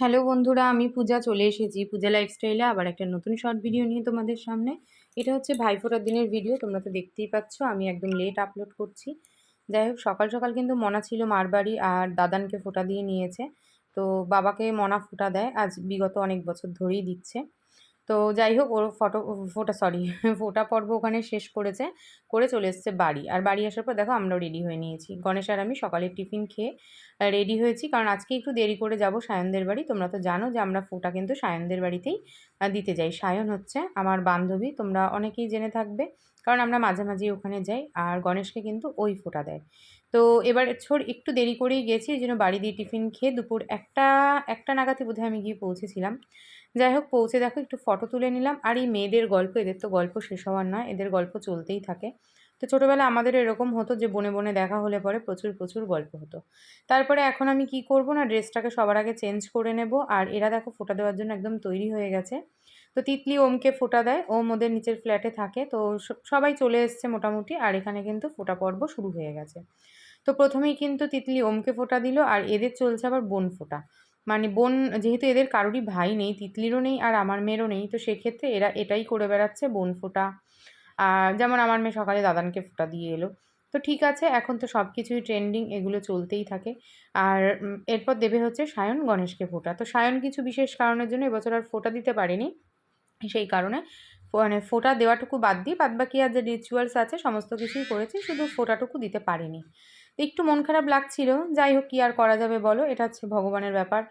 Hello বন্ধুরা, আমি পূজা চলে এসেছি। পূজা লাইফস্টাইলে আবার একটা নতুন শর্ট ভিডিও নিয়ে তোমাদের সামনে। এটা হচ্ছে ভাইফোঁটার দিনের ভিডিও তোমরা তো দেখতেই পাচ্ছ, আমি একদম লেট আপলোড করছি। যাই হোক, সকাল সকাল কিন্তু মনা ছিল মার বাড়ি আর দাদানকে ফোঁটা দিয়ে নিয়েছে। তো বাবাকে মনা ফোঁটা দেয়, আজ বিগত অনেক বছর ধরেই দিচ্ছে। তো যাই হোক, ওর ফটো, ফোটা সরি ফোটা পর্ব ওখানে শেষ করেছে, করে চলে এসছে বাড়ি। আর বাড়ি আসার পর দেখো আমরাও রেডি হয়ে নিয়েছি। গণেশ আর আমি সকালে টিফিন খেয়ে রেডি হয়েছি। কারণ আজকে একটু দেরি করে যাব সায়নদের বাড়ি। তোমরা তো জানো যে আমরা ফোটা কিন্তু সায়নদের বাড়িতেই দিতে যাই। সায়ন হচ্ছে আমার বান্ধবী, তোমরা অনেকেই জেনে থাকবে। কারণ আমরা মাঝে মাঝে ওখানে যাই আর গণেশকে কিন্তু ওই ফোটা দেয়। তো এবার ছোট একটু দেরি করেই গেছি, ওই জন্য বাড়ি দিয়ে টিফিন খেয়ে দুপুর একটা একটা নাগাতে বোধহয় আমি গিয়ে পৌঁছেছিলাম। যাই হোক, পৌঁছে দেখো একটু ফটো তুলে নিলাম। আর এই মেয়েদের গল্প, এদের তো গল্প শেষ হওয়ার নয়, এদের গল্প চলতেই থাকে। তো ছোটোবেলা আমাদের এরকম হতো যে বনে বনে দেখা হলে পরে প্রচুর প্রচুর গল্প হতো। তারপরে এখন আমি কি করব না, ড্রেসটাকে সবার আগে চেঞ্জ করে নেব। আর এরা দেখো ফোটা দেওয়ার জন্য একদম তৈরি হয়ে গেছে। তো তিতলি ওমকে ফোটা দেয়। ওম ওদের নিচের ফ্ল্যাটে থাকে। তো সবাই চলে এসছে মোটামুটি। আর এখানে কিন্তু ফোটা পর্ব শুরু হয়ে গেছে। তো প্রথমেই কিন্তু তিতলি ওমকে ফোটা দিল। আর এদের চলছে আবার বোন ফোটা। মানে বোন, যেহেতু এদের কারোরই ভাই নেই, তিতলিরও নেই আর আমার মেয়েরও নেই, তো সেক্ষেত্রে এরা এটাই করে বেড়াচ্ছে, বোন ফোটা। যেমন আমার মেয়ে সকালে দাদানকে ফোটা দিয়ে এলো। তো ঠিক আছে, এখন তো সব কিছুই ট্রেন্ডিং এগুলো চলতেই থাকে। আর এরপর দেবে হচ্ছে সায়ন গণেশকে ফোটা। তো সায়ন কিছু বিশেষ কারণের জন্য এবছর আর ফোটা দিতে পারেনি। সেই কারণে মানে ফোটা দেওয়াটুকু বাদ দিই বাদ বাকি আর যে রিচুয়ালস আছে, সমস্ত কিছুই করেছি, শুধু ফোটাটুকু দিতে পারিনি। একটু মন খারাপ লাগছিল। যাই হোক, কী আর করা যাবে বলো? এটা হচ্ছে ভগবানের ব্যাপার।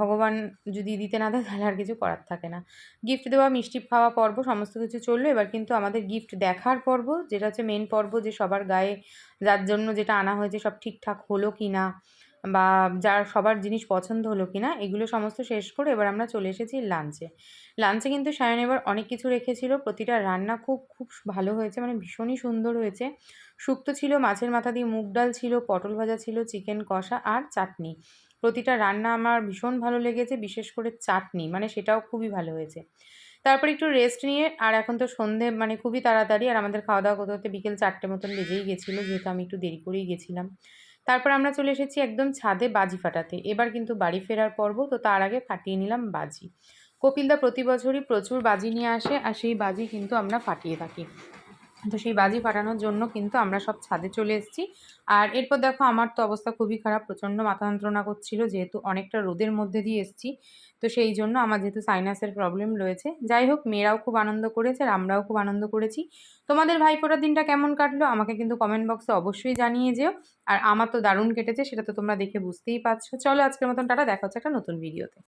ভগবান যদি দিতে না দেয়, তাহলে আর কিছু করার থাকে না। গিফট দেওয়া, মিষ্টি খাওয়া পর্ব, সমস্ত কিছু চলল। এবার কিন্তু আমাদের গিফট দেখার পর্ব, যেটা হচ্ছে মেন পর্ব, যে সবার গায়ে যার জন্য যেটা আনা হয়েছে, সব ঠিকঠাক হলো কি না বা যার সবার জিনিস পছন্দ হলো কি না, এগুলো সমস্ত শেষ করে এবার আমরা চলে এসেছি লাঞ্চে লাঞ্চে কিন্তু সায়ন এবার অনেক কিছু রেখেছিল, প্রতিটা রান্না খুব খুব ভালো হয়েছে মানে ভীষণই সুন্দর হয়েছে। শুক্তো ছিল, মাছের মাথা দিয়ে মুগ ডাল ছিল, পটল ভাজা ছিল চিকেন কষা আর চাটনি। প্রতিটা রান্না আমার ভীষণ ভালো লেগেছে, বিশেষ করে চাটনি মানে সেটাও খুবই ভালো হয়েছে। তারপর একটু রেস্ট নিয়ে, আর এখন তো সন্ধে মানে খুবই তাড়াতাড়ি, আর আমাদের খাওয়া দাওয়া করতে করতে বিকেল চারটে মতন বেজেই গেছিল, যেহেতু আমি একটু দেরি করেই গেছিলাম। তারপর আমরা চলে এসেছি একদম ছাদে বাজি ফাটাতে। এবার কিন্তু বাড়ি ফেরার পর্ব, তো তার আগে ফাটিয়ে নিলাম বাজি। কপিলদা প্রতি বছরই প্রচুর বাজি নিয়ে আসে, আর সেই বাজি কিন্তু আমরা ফাটিয়ে থাকি। তো সেই বাজি ফাটানোর জন্য কিন্তু আমরা সব ছাদে চলে এসেছি। আর এরপর দেখো আমার তো অবস্থা খুবই খারাপ, প্রচণ্ড মাথা যন্ত্রণা করছিল যেহেতু অনেকটা রোদের মধ্যে দিয়ে এসেছি। তো সেই জন্য আমার যেহেতু সাইনাসের প্রবলেম রয়েছে। যাই হোক, মেয়েরাও খুব আনন্দ করেছে আর আমরাও খুব আনন্দ করেছি। তোমাদের ভাইফোঁটার দিনটা কেমন কাটলো আমাকে কিন্তু কমেন্ট বক্সে অবশ্যই জানিয়ে যেও। আর আমার তো দারুণ কেটেছে, সেটা তো তোমরা দেখে বুঝতেই পারছ। চলো আজকের মতন টাটা, দেখা হচ্ছে একটা নতুন ভিডিওতে